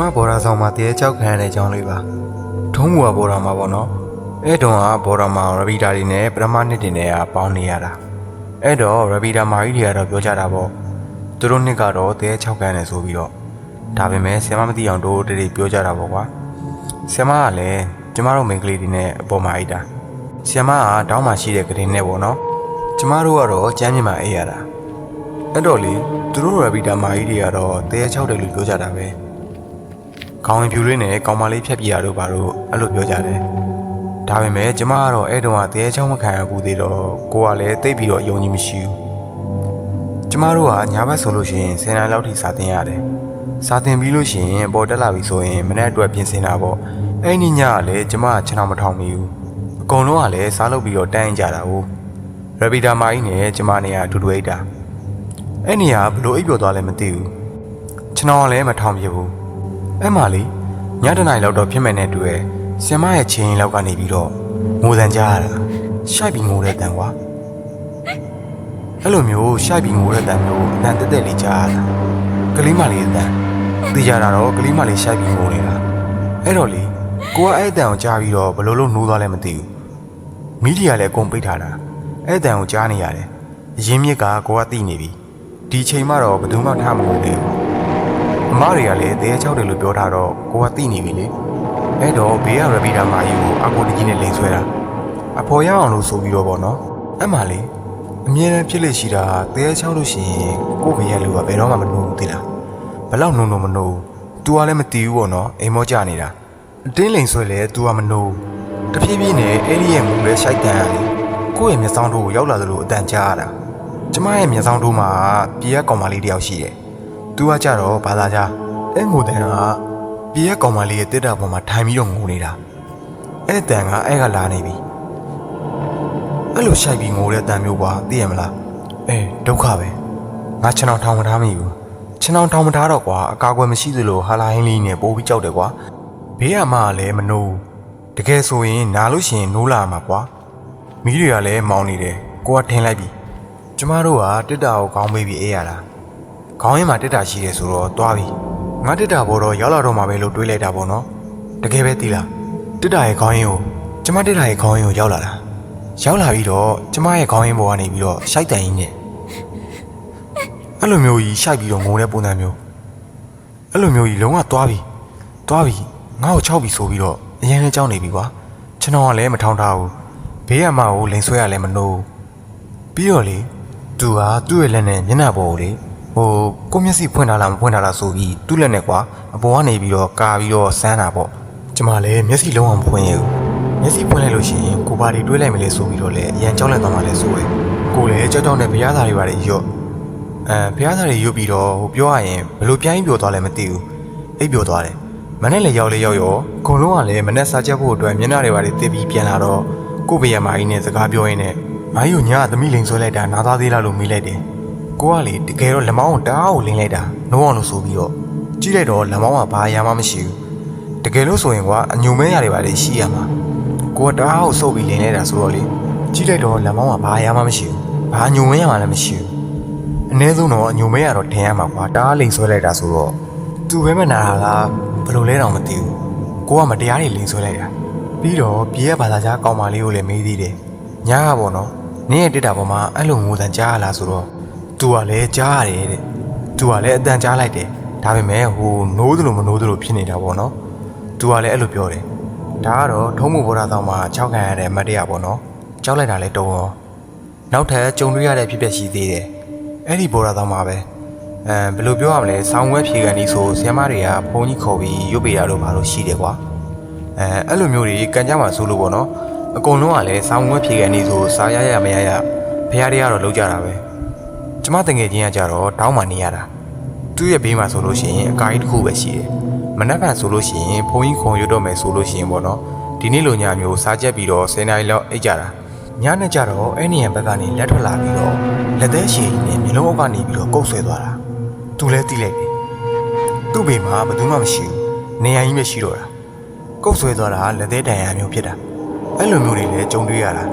မဘော်ဒါဆောင်မှာတရေချောက်ခံရတဲ့အကြောင်းလေးပါထုံးမူကဘော်ဒါမှာပေါ့နော်အဲ့တုန်းကဘော်ဒါမှာရဘီတာတွေနဲ့ပရမနှစ်တွေနဲ့ကပေါင်းနေရတာအဲ့တော့ရဘီတာမာကြီးတွေကတော့ပြောကြတာပေါ့သူတို့နှစ်ကတော့တရေချောက်ခံတယ်ဆိုပြီးတော့ဒါပေမဲ့ဆရာမမသိအောင်တို့တည်းပြောကြတာပေါ့ကွာဆရာမကလည်းကျမတို့မိန်းကလေးတွေနဲ့အပေါ်မှာအိတ်တာဆရာမကတောင်းမှရှိတဲ့ကလေးနဲ့ပေါ့နော်ကျမတို့ကတော့ကျမ်းမြင်မှာအေးရတာအဲ့တော့လေသူတို့ရဘီတာမာကြီးတွေကတော့တရေချောက်တယ်လို့ပြောကြတာပဲ ခေါင်းဝင်ဖြူလေးနဲ့ကောင်းမလေးဖြတ်ပြရတော့ဘာလို့အဲ့လိုပြောကြတယ်။ဒါပေမဲ့ကျမကတော့အဲ့တုန်းကတဲချောင်းမခံရဘူးသေးတော့ကိုကလည်းတိတ်ပြီးတော့ယုံကြည်မရှိဘူး။ကျမတို့ကညာဘက်ဆိုလို့ရှိရင်10နိုင်လောက်ထိစာတင်ရတယ်။စာတင်ပြီးလို့ရှိရင်ပေါ်တက်လာပြီဆိုရင်မနေ့အတွက်ပြင်ဆင်တာပေါ့။အဲ့ဒီညကလည်းကျမကခြေထောက်မထောင်မိဘူး။အကုန်လုံးကလည်းစားလုပ်ပြီးတော့တန်းကြတာဟုတ်။ရပီတာမာကြီးနဲ့ကျမနေကအတူတူအိတ်တာ။အဲ့နေရာဘလို့အိပ်ပျော်သွားလဲမသိဘူး။ခြေထောက်ကလည်းမထောင်ပြဘူး။ အဲ့မလေးညတနိုင်လောက်တော့ဖြစ်မဲ့နဲ့တူရဲ့ဆင်မရဲ့ချင်းလောက်ကနေပြီးတော့ငိုတန်ကြားရတာရှိုက်ပြီးငိုတဲ့တန်ကွာအဲ့လိုမျိုးရှိုက်ပြီးငိုတဲ့တန်မျိုးအတန်တက်တက်လေးကြားရတာကလေးမလေးအတန်သိကြတာတော့ကလေးမလေးရှိုက်ပြီးငိုနေတာအဲ့တော့လေကိုကအဲ့အတန်ကိုကြားပြီးတော့ဘလို့လို့နှိုးသွားလဲမသိဘူးမီဒီယာလည်းအကုန်ပိတ်ထားတာအဲ့အတန်ကိုကြားနေရတယ်အရင်းမြစ်ကကိုကသိနေပြီဒီချိန်မှတော့ဘယ်သူမှထားမလို့သေးဘူးအ မတွေကလည်းတဲချောက်တယ်လို့ပြောထားတော့ကိုကသိနေပြီလေအဲ့တော့ဘေးကရပီတာမာကြီးကိုအကိုတကြီးနဲ့လိန်ဆွဲတာအဖော်ရအောင်လို့ဆိုပြီးတော့ဗောနော်အဲ့မှာလေအမြဲတမ်းဖြစ်လို့ရှိတာတဲချောက်လို့ရှိရင်ကိုဘေးရလူကဘယ်တော့မှမနှိုးဘူးသိလားဘလောက်နှိုးနှိုးမနှိုးဘူး तू ကလည်းမတီးဘူးဗောနော်အိမ်မောကြနေတာအတင်းလိန်ဆွဲလဲ तू ကမနှိုးဘူးတဖြည်းဖြည်းနဲ့အဲ့ဒီရဲ့မူလဲရှိုက်တန်ရလေကိုယ့်ရဲ့မျက်စောင်းတို့ကိုရောက်လာသလိုအတန်ကြားရတာကျမရဲ့မျက်စောင်းတို့မှာပြေရကောင်မလေးတယောက်ရှိတယ် သူကကြတော့ဘာသာကြားအဲ့ငိုတန်ကပြေးရကောင်မလေးရဲ့တစ်တာပေါ်မှာထိုင်ပြီးတော့ငိုနေတာအဲ့တန်ကအဲ့ကလာနေပြီအဲ့လိုရှိုက်ပြီးငိုတဲ့တန်မျိုးကွာသိရမလားအေးဒုက္ခပဲငါခြံအောင်ထောင်မထားမိဘူးခြံအောင်ထောင်မထားတော့ကွာအကာအကွယ်မရှိသလိုဟာလာဟင်းလေးနဲ့ပိုးပြီးကြောက်တယ်ကွာဘေးကမှလည်းမနိုးတကယ်ဆိုရင်နားလို့ရှိရင်နိုးလာမှာကွာမီးတွေကလည်းမောင်းနေတယ်ကိုကထင်းလိုက်ပြီကျမတို့ကတစ်တာကိုခေါင်းမေးပြီးအေးရတာ ခေါင်းရင်းမှာတက်တာရှိတယ်ဆိုတော့သွားပြီငါတက်တာဘောတော့ရောက်လာတော့မှာပဲလို့တွေးလိုက်တာပေါ့နော်တကယ်ပဲသိလားတက်တာရဲ့ခေါင်းရင်းကိုကျမတက်တာရဲ့ခေါင်းရင်းကိုရောက်လာတာရောက်လာပြီးတော့ကျမရဲ့ခေါင်းရင်းပေါ်ကနေပြီးတော့ရှိုက်တန်ရင်းနဲ့အဲ့လိုမျိုးကြီးရှိုက်ပြီးတော့ငိုတဲ့ပုံစံမျိုးအဲ့လိုမျိုးကြီးလုံးဝသွားပြီသွားပြီငါ့ကိုချောက်ပြီဆိုပြီးတော့အရင်ကကြောက်နေပြီကွာကျွန်တော်ကလည်းမထောင်ထားဘူးဘေးကမှကိုလိန်ဆွဲရလည်းမနိုးဘူးပြီးတော့လေသူဟာသူ့ရဲ့လက်နဲ့မျက်နှာပေါ်ကိုလေ ဟိုကိုမျက်စိဖွင့်ထားလားမဖွင့်ထားလားဆိုပြီးသူ့လက်နဲ့ကွာအပေါ်ကနေပြီးတော့ကာပြီးတော့ဆန်းတာပေါ့ကျမလည်းမျက်စိလုံးအောင်မဖွင့်ရဘူးမျက်စိဖွင့်လိုက်လို့ရှိရင်ကိုဘာတွေတွေးလိုက်မလဲဆိုပြီးတော့လေအရန်ကြောက်လိုက်သွားမှလည်းဆိုရယ်ကိုလည်းကြောက်ကြောက်နဲ့ဘုရားသားတွေပါလေရော့အဲဘုရားသားတွေရွတ်ပြီးတော့ဟိုပြောရရင်ဘလို့ပြိုင်းပြောသွားလဲမသိဘူးအိပ်ပြောသွားတယ်မနဲ့လည်းရောက်လေရောက်ရောအကုန်လုံးကလည်းမနဲ့စားချက်ဖို့အတွက်မျက်နှာတွေပါလေတစ်ပြီးပြန်လာတော့ကို့ဘေးရမကြီးနဲ့စကားပြောရင်းနဲ့မိုင်းကိုညာသမီးလိန်ဆွဲလိုက်တာနားသားသေးလားလို့မေးလိုက်တယ်။ ကိုကလေတကယ်တော့လက်မောင်းကိုတအားကိုလိန်လိုက်တာနှိုးအောင်လို့ဆိုပြီးတော့ကြည့်လိုက်တော့လက်မောင်းကဘာအရာမှမရှိဘူး။တကယ်လို့ဆိုရင်ကွာအညုံမဲရတယ်ပါလေရှိရမှာ။ကိုကတအားကိုစုပ်ပြီးလိန်လိုက်တာဆိုတော့လေကြည့်လိုက်တော့လက်မောင်းကဘာအရာမှမရှိဘူး။ဘာအညုံမဲရမှလည်းမရှိဘူး။အနည်းဆုံးတော့အညုံမဲရတော့ထင်ရမှာကွာတအားလိန်ဆွဲလိုက်တာဆိုတော့သူပဲမနာတာလားဘယ်လိုလဲတော့မသိဘူး။ကိုကမတရားတွေလိန်ဆွဲလိုက်တာ။ပြီးတော့ပြေးရဘာသာကြားကောင်းမလေးကိုလည်းမေးသေးတယ်။ညာကပေါ့နော်နင်းရဲ့တက်တာပေါ်မှာအဲ့လိုငိုတန်ကြားရလားဆိုတော့ သူကလည်းကြားရတယ်တဲ့သူကလည်းအတန်ကြားလိုက်တယ်ဒါပေမဲ့ဟိုနိုးသလိုမနိုးသလိုဖြစ်နေတာပေါ့နော်သူကလည်းအဲ့လိုပြောတယ်ဒါကတော့ထုံးမှုဘောဓာတောင်မှာ၆ခံရတဲ့အမတ်တရပေါ့နော်ကြောက်လိုက်တာလည်းတုံရောနောက်ထပ်ကြုံတွေ့ရတဲ့ဖြစ်ပျက်ရှိသေးတယ်အဲ့ဒီဘောဓာတောင်မှာပဲအဲဘယ်လိုပြောရမလဲဆောင်းဝဲဖြေကန်ကြီးဆိုဆ iam မတွေကဘုံကြီးခေါ်ပြီးရုပ်ပေရတော့ဘာလို့ရှိတယ်ကွာအဲအဲ့လိုမျိုးတွေကံကြမှာစိုးလို့ပေါ့နော်အကုန်လုံးကလည်းဆောင်းဝဲဖြေကန်ကြီးဆိုစားရရမရရဖရားတွေကတော့လောက်ကြတာပဲ ကျမတငယ်ချင်းကကြတော့တောင်းမှနေရတာသူ့ရဲ့ဘေးမှာဆိုလို့ရှိရင်အကားကြီးတစ်ခုပဲရှိတယ်မနက်ဖြန်ဆိုလို့ရှိရင်ဘုန်းကြီးခွန်ရွတ်တော့မယ်ဆိုလို့ရှိရင်ပေါ့နော်ဒီနေ့လိုညမျိုးစားချက်ပြီးတော့10နာရီလောက်အိတ်ကြတာညနဲ့ကြတော့အဲ့နေရဘက်ကနေလက်ထွက်လာပြီးတော့လက်သေးရှည်နဲ့မျိုးလုံးအောက်ကနေပြီးတော့ကုတ်ဆွဲသွားတာသူလည်းတီးလိုက်တယ်သူ့ဘေးမှာဘယ်သူမှမရှိဘူးနေရာကြီးပဲရှိတော့တာကုတ်ဆွဲသွားတာလက်သေးတန်ရမျိုးဖြစ်တာအဲ့လိုမျိုးတွေလည်းကြုံတွေ့ရတာ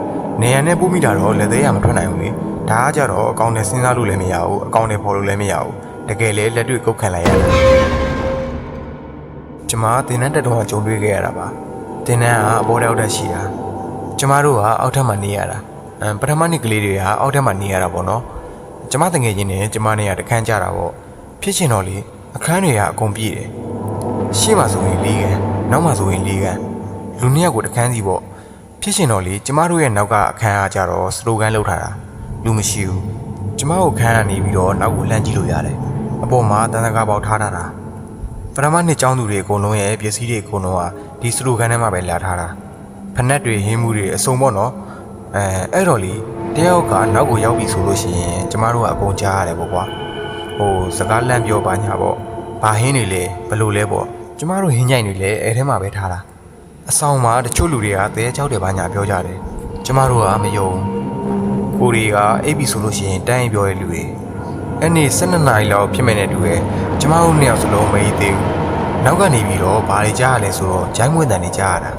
နေရနဲ့ပို့မိတာတော့လက်သေးရမထွက်နိုင်ဘူးလေ ဒါကကြတော့အကောင့်နဲ့စဉ်းစားလို့လည်းမရဘူးအကောင့်နဲ့ဖော်လို့လည်းမရဘူးတကယ်လည်းလက်တွေ့ကုတ်ခံလိုက်ရတာကျမတင်တန်းတက်တော့ကြုံတွေ့ခဲ့ရတာပါတင်တန်းကအပေါ်တောက်တက်ရှိတာကျမတို့ကအောက်ထပ်မှာနေရတာအမ်ပထမနှစ်ကလေးတွေကအောက်ထပ်မှာနေရတာပေါ့နော်ကျမတငယ်ချင်းနဲ့ကျမနဲ့ကတခန်းကြတာပေါ့ဖြစ်ချင်တော့လေအခန်းတွေကအကုန်ပြည့်တယ်ရှေ့မှာဆိုရင်၄ခန်းနောက်မှာဆိုရင်၄ခန်းလူနှစ်ယောက်ကိုတခန်းစီပေါ့ဖြစ်ချင်တော့လေကျမတို့ရဲ့နောက်ကအခန်းအားကြတော့စလိုဂန်လောက်ထားတာ လူမရှိဘူးကျမတို့ခန်းကနေပြီးတော့နောက်ကိုလှမ်းကြည့်လို့ရတယ်အပေါ်မှာတန်တကားပေါက်ထားထားတာပထမနှစ်ကျောင်းသူတွေအကုန်လုံးရဲ့ပစ္စည်းတွေအကုန်လုံးကဒီစလိုကန်ထဲမှာပဲလာထားတာဖနက်တွေဟင်းမှုတွေအစုံပေါ့နော်အဲအဲ့တော့လေတယောက်ကနောက်ကိုရောက်ပြီဆိုလို့ရှိရင်ကျမတို့ကအကုန်ကြားရတယ်ပေါ့ကွာဟိုစကားလန့်ပြောပါညာပေါ့ဘာဟင်းတွေလဲဘယ်လိုလဲပေါ့ကျမတို့ဟင်းကြိုင်တွေလည်းအဲထဲမှာပဲထားတာအဆောင်မှာတချို့လူတွေကတဲချောက်တယ်ဘာညာပြောကြတယ်ကျမတို့ကမယုံ ကိုတွေကအိပ်ပြီဆိုလို့ရှိရင်တန်းရင်ပြောရဲ့လူတွေအဲ့နေ့12နာရီလောက်ဖြစ်မဲ့တဲ့တူရဲ့ကျမတို့နှစ်ယောက်စလုံးမအေးသေးဘူးနောက်ကနေပြီးတော့ဘာတွေကြားရလဲဆိုတော့ဂျိုင်းမွေးတန်တွေကြားရတာ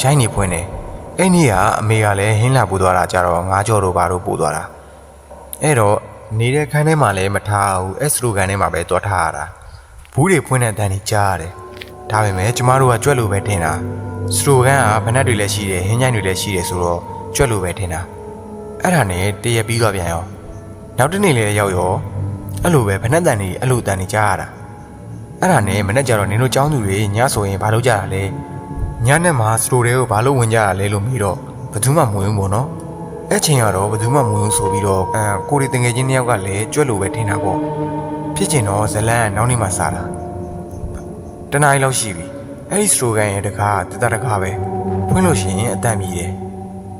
ဂျိုင်းနေဖွင့်တယ်အဲ့နေ့ကအမေကလည်းဟင်းလာပူသွားတာကြတော့ငါးကြော်တို့ဘာတို့ပူသွားတာအဲ့တော့နေတဲ့ခန်းထဲမှာလည်းမထားဘူးအဲ့စလိုကန်ထဲမှာပဲတွားထားရတာဘူးတွေဖွင့်တဲ့တန်တွေကြားရတယ်ဒါပေမဲ့ကျမတို့ကကြွက်လို့ပဲထင်တာစလိုကန်ကဖနက်တွေလည်းရှိတယ်ဟင်းချိုင်းတွေလည်းရှိတယ်ဆိုတော့ကြွက်လို့ပဲထင်တာ အဲ့ဒါနဲ့တရက်ပြီးတော့ပြန်ရောနောက်တစ်နေ့လည်းရောက်ရောအဲ့လိုပဲဖက်နှက်တန်နေအဲ့လိုတန်နေကြရတာအဲ့ဒါနဲ့မနေ့ကျတော့နင်တို့ចောင်းသူတွေညဆိုရင်ဘာလုပ်ကြတာလဲညနဲ့မှစတိုတွေကိုဘာလို့ဝင်ကြတာလဲလို့မေးတော့ဘယ်သူမှမဝင်ဘူးပေါ့နော်အဲ့ချိန်ကတော့ဘယ်သူမှမဝင်ဘူးဆိုပြီးတော့အဲကိုရီတငယ်ချင်းတယောက်ကလည်းကြွက်လို့ပဲထင်တာပေါ့ဖြစ်ချင်တော့ဇလန်ကနောက်နေ့မှစားတာတနားရီလောက်ရှိပြီအဲ့ဒီစတိုကန်ရဲ့တကားကတတတကားပဲဖွင့်လို့ရှိရင်အတန်မြည်တယ်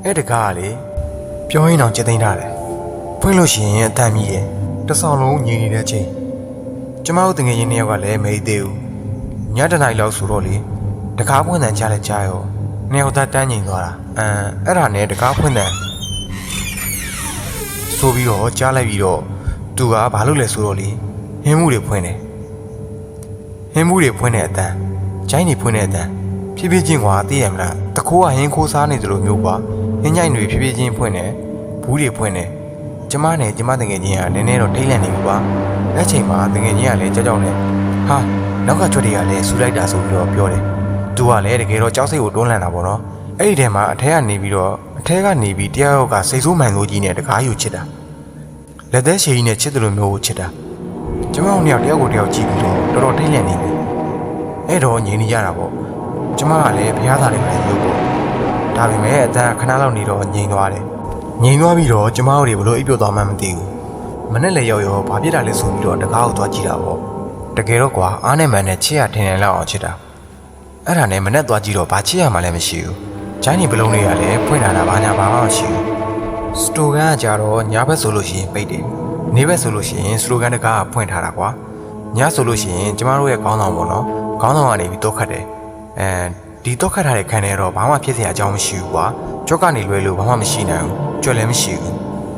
အဲ့တကားကလေ ပြောရင်တော့ကြက်သိမ်းထားတယ်ဖွင့်လို့ရှိရင်အတန်မြည်တယ်တဆောင်လုံးညီနေတဲ့အချိန်ကျမတို့တငယ်ချင်းနှစ်ယောက်ကလည်းမေးသေးဘူးညတနိုင်လောက်ဆိုတော့လေတကားဖွင့်တန်ကြားလဲကြားရောနှစ်ယောက်သားတန်းငိန်သွားတာအမ်အဲ့ဒါနဲ့တကားဖွင့်တန်ဆိုပြီးတော့ကြားလိုက်ပြီးတော့သူကဘာလုပ်လဲဆိုတော့လေဟင်းမှုတွေဖွင့်တယ်ဟင်းမှုတွေဖွင့်တဲ့အတန်ကျိုင်းတွေဖွင့်တဲ့အတန်ဖြည်းဖြည်းချင်းကွာသိရမလားတခိုးကဟင်းခိုးစားနေသလိုမျိုးကွာ ဟင်းညိုင်တွေဖြည်းဖြည်းချင်းဖွင့်တယ်ဘူးတွေဖွင့်တယ်ကျမနဲ့ကျမတငယ်ချင်းကနည်းနည်းတော့ထိတ်လန့်နေပြီပါအဲ့ချိန်မှာတငယ်ချင်းကလည်းကြောက်ကြောက်နေဟာနောက်ကကြွတွေကလည်းဆူလိုက်တာဆိုပြီးတော့ပြောတယ်သူကလည်းတကယ်တော့ကြောက်စိတ်ကိုတွန်းလှန်တာပေါ့နော်အဲ့ဒီထဲမှာအထက်ကနေပြီးတော့အထက်ကနေပြီးတယောက်ကစိတ်ဆိုးမှန်လို့ကြီးနဲ့တကားယူချစ်တာလက်သက်ရှည်ကြီးနဲ့ချစ်တယ်လို့မျိုးကိုချစ်တာကျမတို့နှစ်ယောက်တယောက်ကိုတယောက်ကြည့်ပြီးတော့တော်တော်ထိတ်လန့်နေပြီအဲ့တော့ငြင်းနေကြတာပေါ့ကျမကလည်းဘုရားသားလေးပဲရုပ်ပေါ့ ဒါပေမဲ့အတန်းခဏလောက်နေတော့ငြိမ်သွားတယ်ငြိမ်သွားပြီးတော့ကျမတို့တွေဘလို့အိပ်ပျော်သွားမှန်းမသိဘူးမနဲ့လည်းရောက်ရောဘာဖြစ်တာလဲဆိုပြီးတော့တကားကိုသွားကြည့်တာပေါ့တကယ်တော့ကွာအားနဲ့မှန်နဲ့ချစ်ရထင်တယ်လောက်အောင်ချစ်တာအဲ့ဒါနဲ့မနဲ့သွားကြည့်တော့ဘာချစ်ရမှလည်းမရှိဘူးချိုင်းနေဘလုံးတွေကလည်းဖွင့်လာတာဘာညာဘာမှမရှိဘူးစတိုကန်ကကြတော့ညဘက်ဆိုလို့ရှိရင်ပိတ်တယ်နေဘက်ဆိုလို့ရှိရင်စတိုကန်တကားကဖွင့်ထားတာကွာညဆိုလို့ရှိရင်ကျမတို့ရဲ့ခေါင်းဆောင်ပေါ့နော်ခေါင်းဆောင်ကနေပြီးတော့ခတ်တယ်အဲ ဒီတော့ခတ်ထားတဲ့ခံနေတော့ဘာမှဖြစ်စရာအကြောင်းမရှိဘူးကွာကြော့ကနေလွဲလို့ဘာမှမရှိနိုင်ဘူးကြွလည်းမရှိဘူး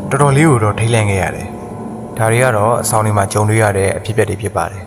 တော်တော်လေးကိုတော့ထိတ်လန့်ခဲ့ရတယ်ဒါတွေကတော့အဆောင်တွေမှာကြုံတွေ့ရတဲ့အဖြစ်အပျက်တွေဖြစ်ပါတယ်